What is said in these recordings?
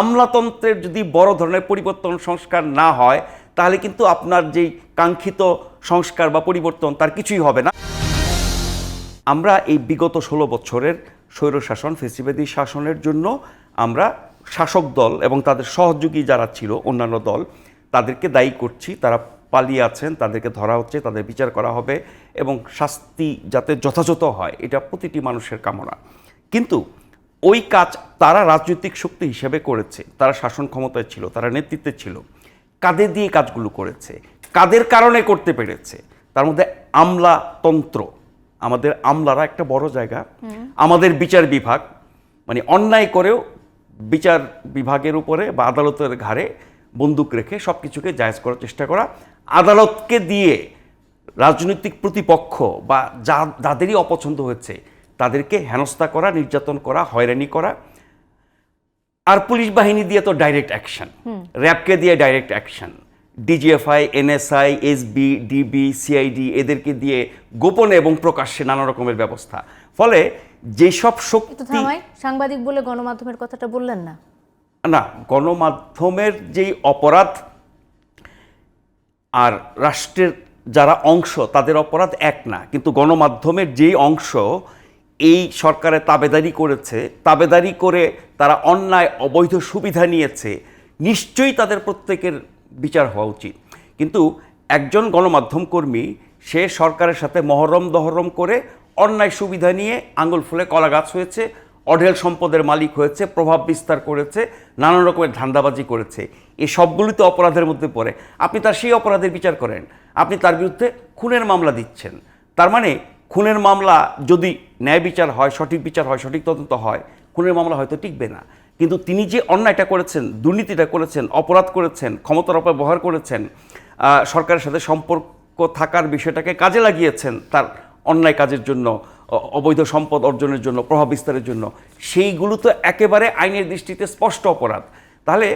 আমলাতন্ত্রের যদি বড় ধরনের পরিবর্তন সংস্কার না হয়, তাহলে কিন্তু আপনার যেই কাঙ্ক্ষিত সংস্কার বা পরিবর্তন, তার কিছুই হবে না। আমরা এই বিগত ষোলো বছরের স্বৈরশাসন ফেসিবাদী শাসনের জন্য আমরা শাসক দল এবং তাদের সহযোগী যারা ছিল, অন্যান্য দল, তাদেরকে দায়ী করছি। তারা পালিয়ে আছেন, তাদেরকে ধরা হচ্ছে, তাদের বিচার করা হবে এবং শাস্তি যাতে যথাযথ হয়, এটা প্রতিটি মানুষের কামনা। কিন্তু ওই কাজ তারা রাজনৈতিক শক্তি হিসেবে করেছে। তারা শাসন ক্ষমতায় ছিল তারা নেতৃত্বে ছিল। কাদের দিয়ে কাজগুলো করেছে। কাদের কারণে করতে পেরেছে? তার মধ্যে আমলাতন্ত্র। আমাদের আমলারা একটা বড় জায়গা। আমাদের বিচার বিভাগ মানে অন্যায় করেও বিচার বিভাগের উপরে বা আদালতের ঘাড়ে বন্দুক রেখে সব কিছুকে জায়জ করার চেষ্টা করা। আদালতকে দিয়ে রাজনৈতিক প্রতিপক্ষ বা যা যাদেরই অপছন্দ হয়েছে তাদেরকে হেনস্থা করা নির্যাতন করা হয়রানি করা। আর পুলিশ বাহিনী দিয়ে তো ডাইরেক্ট অ্যাকশন র্যাবকে দিয়ে direct action DGFI NSI SB DB CID এদেরকে দিয়ে গোপনে এবং প্রকাশ্যে নানা রকমের ব্যবস্থা। ফলে যেসব শক্তি সাংবাদিক বলে গণমাধ্যমের কথাটা বললেন না। না গণমাধ্যমের যেই অপরাধ আর রাষ্ট্রের যারা অংশ তাদের অপরাধ এক না। কিন্তু গণমাধ্যমের যেই অংশ এই সরকারের তাবেদারি করেছে, তাবেদারি করে তারা অন্যায়, অবৈধ সুবিধা নিয়েছে, নিশ্চয়ই তাদের প্রত্যেকের বিচার হওয়া উচিত। কিন্তু একজন গণমাধ্যম কর্মী, সে সরকারের সাথে মহরম দহরম করে অন্যায় সুবিধা নিয়ে আঙুল ফুলে কলা গাছ হয়েছে, অঢেল সম্পদের মালিক হয়েছে, প্রভাব বিস্তার করেছে, নানান রকমের ধান্দাবাজি করেছে। এই সবগুলি তো অপরাধের মধ্যে পড়ে। আপনি তার সেই অপরাধের বিচার করেন। আপনি তার বিরুদ্ধে খুনের মামলা দিচ্ছেন। তার মানে খুনের মামলা যদি ন্যায় বিচার হয়, সঠিক বিচার হয়, সঠিক তদন্ত হয়, খুনের মামলা হয়তো টিকবে না। কিন্তু তিনি যে অন্যায়টা করেছেন দুর্নীতিটা করেছেন, অপরাধ করেছেন, ক্ষমতার অপব্যবহার করেছেন সরকারের সাথে সম্পর্ক থাকার বিষয়টাকে কাজে লাগিয়েছেন তার অন্যায় কাজের জন্য অবৈধ সম্পদ অর্জনের জন্য, প্রভাব বিস্তারের জন্য, সেইগুলো তো একেবারে আইনের দৃষ্টিতে স্পষ্ট অপরাধ। তাহলে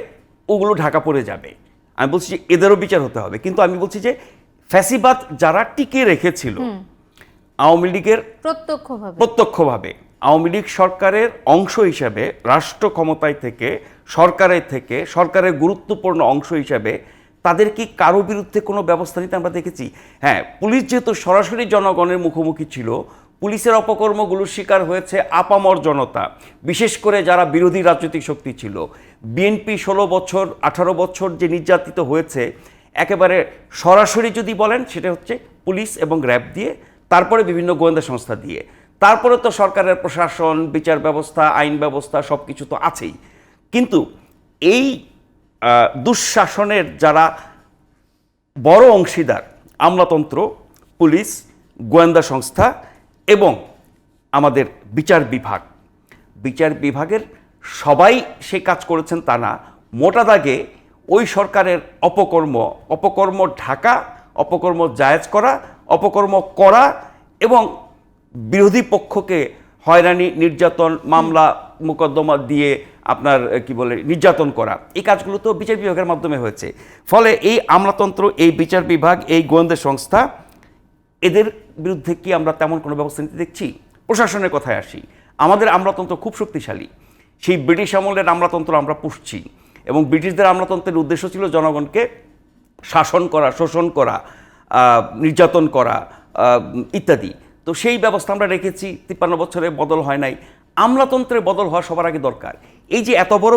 ওগুলো ঢাকা পড়ে যাবে। আমি বলছি যে এদেরও বিচার হতে হবে। কিন্তু আমি বলছি যে ফ্যাসিবাদ যারা টিকে রেখেছিল আওয়ামী লীগের প্রত্যক্ষভাবে। প্রত্যক্ষভাবে। আওয়ামী লীগ সরকারের অংশ হিসাবে রাষ্ট্র ক্ষমতায় থেকে সরকারের থেকে সরকারের গুরুত্বপূর্ণ অংশ হিসাবে তাদের কি কারও বিরুদ্ধে কোনো ব্যবস্থা নিতে আমরা দেখেছি? হ্যাঁ পুলিশ যেহেতু সরাসরি জনগণের মুখোমুখি ছিল পুলিশের অপকর্মগুলোর শিকার হয়েছে আপামর জনতা বিশেষ করে যারা বিরোধী রাজনৈতিক শক্তি ছিল। বিএনপি ষোলো বছর আঠারো বছর যে নির্যাতিত হয়েছে একেবারে সরাসরি যদি বলেন সেটা হচ্ছে পুলিশ এবং র্যাব দিয়ে তারপরে বিভিন্ন গোয়েন্দা সংস্থা দিয়ে। তারপরে তো সরকারের প্রশাসন, বিচার ব্যবস্থা, আইন ব্যবস্থা সব কিছু তো আছেই। কিন্তু এই দুঃশাসনের যারা বড় অংশীদার, আমলাতন্ত্র, পুলিশ, গোয়েন্দা সংস্থা এবং আমাদের বিচার বিভাগ, বিচার বিভাগের সবাই সে কাজ করেছেন তা না। মোটা দাগে ওই সরকারের অপকর্ম অপকর্ম ঢাকা, অপকর্ম জায়েজ করা অপকর্ম করা এবং বিরোধী পক্ষকে হয়রানি, নির্যাতন, মামলা, মোকদ্দমা দিয়ে আপনার, কি বলে, নির্যাতন করা। এই কাজগুলো তো বিচার বিভাগের মাধ্যমে হয়েছে। ফলে এই আমলাতন্ত্র, এই বিচার বিভাগ, এই গোয়েন্দা সংস্থা, এদের বিরুদ্ধে কি আমরা তেমন কোনো ব্যবস্থা নিতে দেখছি? প্রশাসনের কথায় আসি। আমাদের আমলাতন্ত্র খুব শক্তিশালী। সেই ব্রিটিশ আমলের আমলাতন্ত্র আমরা পুষছি। এবং ব্রিটিশদের আমলাতন্ত্রের উদ্দেশ্য ছিল জনগণকে শাসন করা, শোষণ করা নির্যাতন করা ইত্যাদি। তো সেই ব্যবস্থা আমরা রেখেছি, তিপ্পান্ন বছরে বদল হয় নাই। আমলাতন্ত্রে বদল হওয়া সবার আগে দরকার। এই যে এত বড়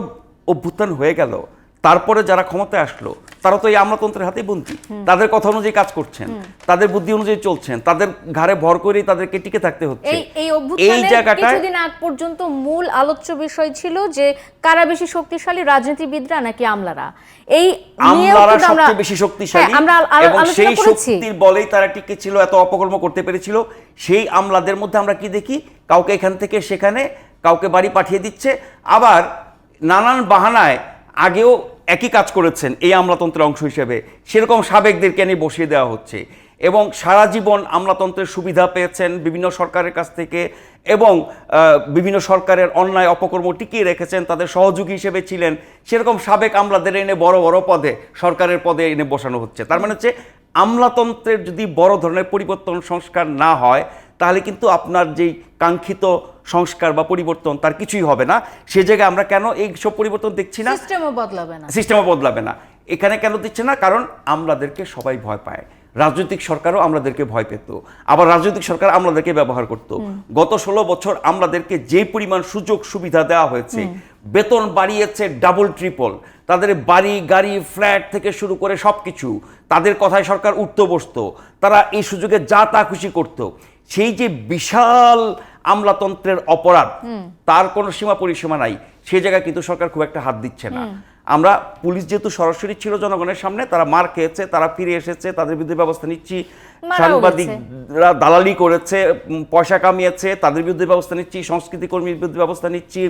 অভ্যুত্থান হয়ে গেল তারপরে যারা ক্ষমতায় আসলো তারা তো এই আমলাতন্ত্রের হাতেই বন্দী। তাদের কথা অনুযায়ী কাজ করছেন তাদের বুদ্ধি অনুযায়ী চলছেন তাদের ঘাড়ে ভর করেই তাদেরকে টিকে থাকতে হচ্ছে। এই এই জায়গাটায় কিছুদিন আগ পর্যন্ত মূল আলোচ্য বিষয় ছিল যে কারা বেশি শক্তিশালী রাজনীতিবিদরা নাকি আমলারা? এই আমলারা সবচেয়ে বেশি শক্তিশালী হ্যাঁ, আমরা এবং সেই শক্তির বলেই তারা টিকে ছিল এত অপকর্ম করতে পেরেছিল সেই আমলাদের মধ্যে আমরা কি দেখি? কাউকে এখান থেকে সেখানে কাউকে বাড়ি পাঠিয়ে দিচ্ছে আবার নানান বাহানায় আগেও একই কাজ করেছেন এই আমলাতন্ত্রের অংশ হিসেবে। সেরকম সাবেকদেরকে নিয়ে বসিয়ে দেওয়া হচ্ছে। এবং সারা জীবন আমলাতন্ত্রের সুবিধা পেয়েছেন বিভিন্ন সরকারের কাছ থেকে এবং বিভিন্ন সরকারের অন্যায় অপকর্ম টিকিয়ে রেখেছেন, তাদের সহযোগী হিসেবে ছিলেন। সেরকম সাবেক আমলাদের এনে বড় বড় পদে, সরকারের পদে এনে বসানো হচ্ছে। তার মানে হচ্ছে, আমলাতন্ত্রের যদি বড় ধরনের পরিবর্তন সংস্কার না হয় তাহলে কিন্তু আপনার যেই কাঙ্ক্ষিত সংস্কার বা পরিবর্তন তার কিছুই হবে না। সে জায়গায় আমরা কেন এই সব পরিবর্তন দেখছি না? সিস্টেমও বদলাবে না। সিস্টেমও বদলাবে না। এখানে কেন দিচ্ছে না? কারণ আমাদেরকে সবাই ভয় পায়। রাজনৈতিক সরকারও আমাদেরকে ভয় পেত। আবার রাজনৈতিক সরকার আমাদেরকে ব্যবহার করত। গত ষোলো বছর আমাদেরকে যে পরিমাণ সুযোগ সুবিধা দেওয়া হয়েছে বেতন বাড়িয়েছে ডাবল ট্রিপল তাদের বাড়ি গাড়ি ফ্ল্যাট থেকে শুরু করে সব কিছু তাদের কথায় সরকার উঠতে বসতো। তারা এই সুযোগে যা তা খুশি করত। সেই যে বিশাল আমলাতন্ত্রের অপরাধ তার কোনো সীমা পরিসীমা নাই। সেই জায়গায় কিন্তু সরকার খুব একটা হাত দিচ্ছে না। আমরা পুলিশ যেহেতু সরাসরি ছিল জনগণের সামনে তারা মার খেয়েছে তারা ফিরে এসেছে তাদের বিরুদ্ধে ব্যবস্থা নিচ্ছি। সাংবাদিকরা দালালি করেছে পয়সা কামিয়েছে তাদের বিরুদ্ধে ব্যবস্থা নিচ্ছি সংস্কৃতি কর্মীর বিরুদ্ধে ব্যবস্থা নিচ্ছি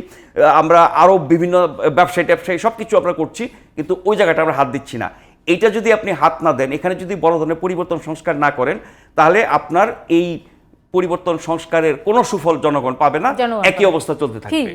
আমরা আরও বিভিন্ন ব্যবসায়ী ট্যাবসায়ী সব কিছু আমরা করছি কিন্তু ওই জায়গাটা আমরা হাত দিচ্ছি না। এইটা যদি আপনি হাত না দেন এখানে যদি বড় ধরনের পরিবর্তন সংস্কার না করেন তাহলে আপনার এই পরিবর্তন সংস্কারের কোনো সুফল জনগণ পাবে না। একই অবস্থা চলতে থাকবে।